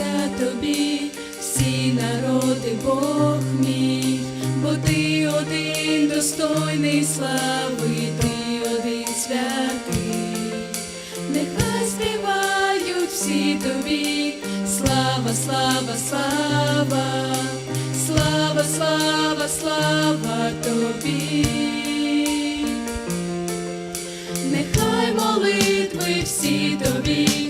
вклоняться тобі, всі народи Бог мій, бо ти один достойний слави, ти один святий, нехай співають всі тобі, слава, слава, слава, слава, слава, слава тобі. Нехай молитви всі тобі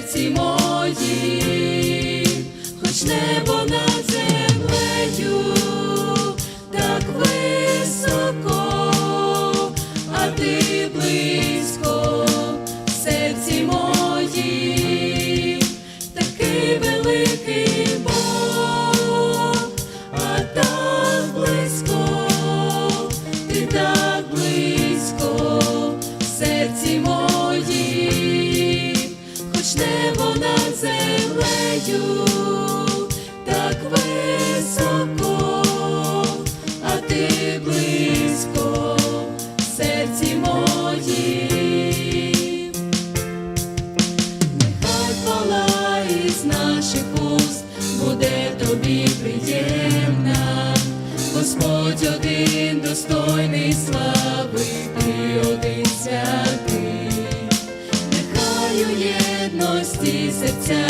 серці моїм, хоч небо над землею так високо, а ти близько серці моїм. Нехай хвала із наших уст Господь один достойний слави, ти один святий, єдності серця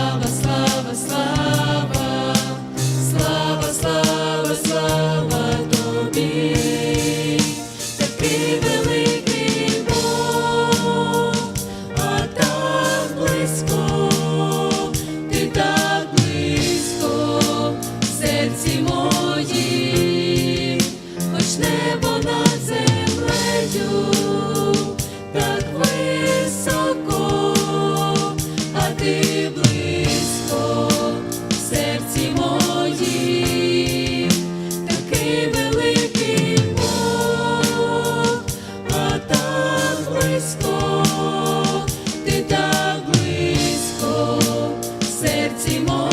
небо над землею, так високо, а ти близько в серці моїм, такий великий а так близько, ти так близько в серці моїм.